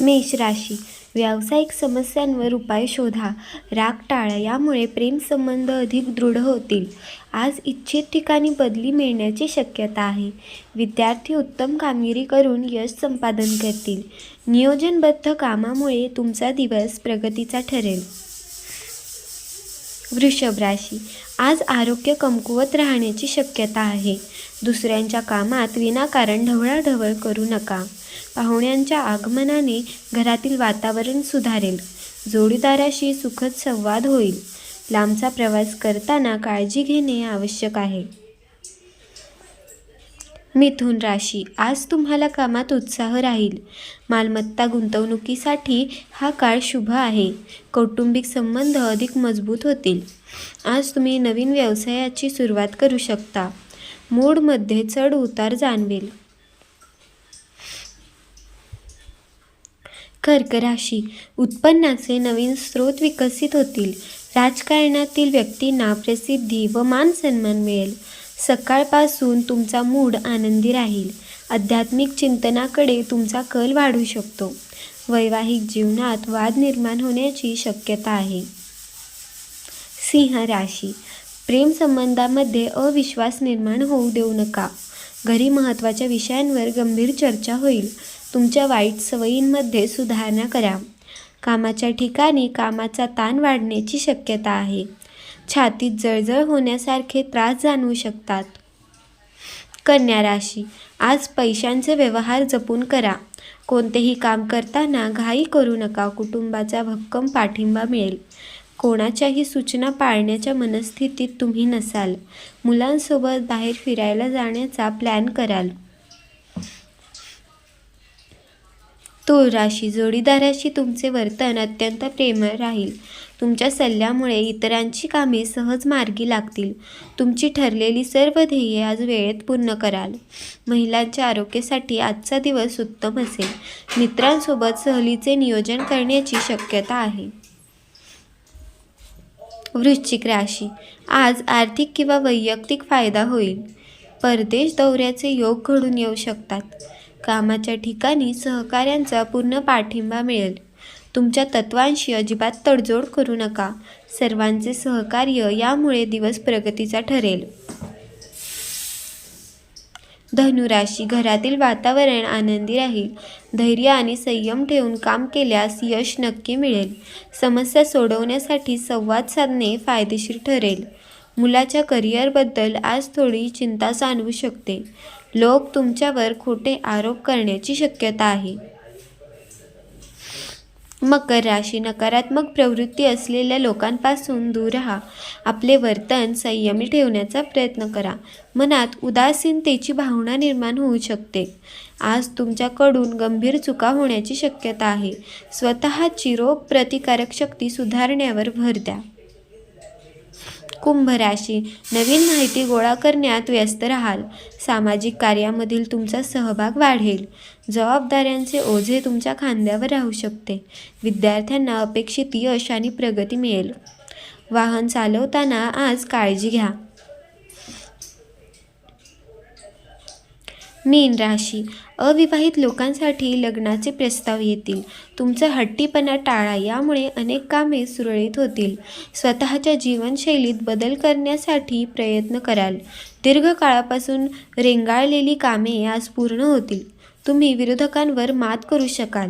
मेष राशी. व्यावसायिक समस्यांवर उपाय शोधा. राग टाळा यामुळे प्रेमसंबंध अधिक दृढ होतील. आज इच्छित ठिकाणी बदली मिळण्याची शक्यता आहे. विद्यार्थी उत्तम कामगिरी करून यश संपादन करतील. नियोजनबद्ध कामामुळे तुमचा दिवस प्रगतीचा ठरेल. वृषभ राशी. आज आरोग्य कमकुवत राहण्याची शक्यता आहे. दुसऱ्यांच्या कामात विनाकारण ढवळाढवळ करू नका. पाहुण्यांच्या आगमनाने घरातील वातावरण सुधारेल. जोडीदाराशी सुखद संवाद होईल. लांबचा प्रवास करताना काळजी घेणे आवश्यक आहे. मिथुन राशी आज तुम्हाला कामात उत्साह राहील. मालमत्ता गुंतवणुकीसाठी हा काळ शुभ आहे. कौटुंबिक संबंध अधिक मजबूत होतील. आज तुम्ही नवीन व्यवसायाची सुरुवात करू शकता. मूडमध्ये चढ उतार जाणवेल. कर्क राशी उत्पन्नाचे नवीन स्रोत विकसित होतील. राजकारणातील व्यक्तींना प्रसिद्धी व मान सन्मान मिळेल. सकाळपासून तुमचा मूड आनंदी राहील. आध्यात्मिक चिंतनाकडे तुमचा कल वाढू शकतो. वैवाहिक जीवनात वाद निर्माण होण्याची शक्यता आहे. सिंह राशी. प्रेमसंबंधामध्ये अविश्वास निर्माण होऊ देऊ नका. घरी महत्त्वाच्या विषयांवर गंभीर चर्चा होईल. तुमच्या वाईट सवयींमध्ये सुधारणा करा. कामाच्या ठिकाणी कामाचा ताण वाढण्याची शक्यता आहे. छातीत जळजळ होण्यासारखे त्रास जाणवू शकतात. कन्या राशी. आज पैशांचे व्यवहार जपून करा. कोणतेही काम करताना घाई करू नका. कुटुंबाचा भक्कम पाठिंबा मिळेल. कोणाच्याही सूचना पाळण्याच्या मनस्थितीत तुम्ही नसाल. मुलांसोबत बाहेर फिरायला जाण्याचा प्लॅन कराल. तूळ राशी जोडीदाराशी तुमचे वर्तन अत्यंत प्रेमळ राहील. तुमच्या सल्ल्यामुळे इतरांची कामे सहज मार्गी लागतील. तुमची ठरलेली सर्व ध्येये आज वेळेत पूर्ण कराल. महिलांच्या आरोग्यासाठी आजचा दिवस उत्तम असेल. मित्रांसोबत सहलीचे नियोजन करण्याची शक्यता आहे. वृश्चिक राशी. आज आर्थिक किंवा वैयक्तिक फायदा होईल. परदेश दौऱ्याचे योग घडून येऊ शकतात. कामाच्या ठिकाणी सहकाऱ्यांचा पूर्ण पाठिंबा मिळेल. तुमच्या तत्वांशी अजिबात तडजोड करू नका. सर्वांचे सहकार्य यामुळे दिवस प्रगतीचा ठरेल. धनुराशी घरातील वातावरण आनंदी राहील. धैर्य आणि संयम ठेवून काम केल्यास यश नक्की मिळेल. समस्या सोडवण्यासाठी संवाद साधणे फायदेशीर ठरेल. मुलाच्या करिअरबद्दल आज थोडी चिंता जाणवू शकते. लोक तुमच्यावर खोटे आरोप करण्याची शक्यता आहे. मकर राशी नकारात्मक प्रवृत्ती असलेल्या लोकांपासून दूर राहा. आपले वर्तन संयमी ठेवण्याचा प्रयत्न करा. मनात उदासीनतेची भावना निर्माण होऊ शकते. आज तुमच्याकडून गंभीर चुका होण्याची शक्यता आहे. स्वतःची रोग प्रतिकारक शक्ती सुधारण्यावर भर द्या. कुंभ राशी. नवीन माहिती गोळा करण्यात व्यस्त राहाल. सामाजिक कार्यामधील तुमचा सहभाग वाढेल. जबाबदाऱ्यांचे ओझे तुमच्या खांद्यावर राहू शकते. विद्यार्थ्यांना अपेक्षित यश आणि प्रगती मिळेल. वाहन चालवताना आज काळजी घ्या. मीन राशी. अविवाहित लोकांसाठी लग्नाचे प्रस्ताव येतील. तुमचा हट्टीपणा टाळा यामुळे अनेक कामे सुरळीत होतील. स्वतःच्या जीवनशैलीत बदल करण्यासाठी प्रयत्न कराल. दीर्घकाळापासून रेंगाळलेली कामे आज पूर्ण होतील. तुम्ही विरोधकांवर मात करू शकाल.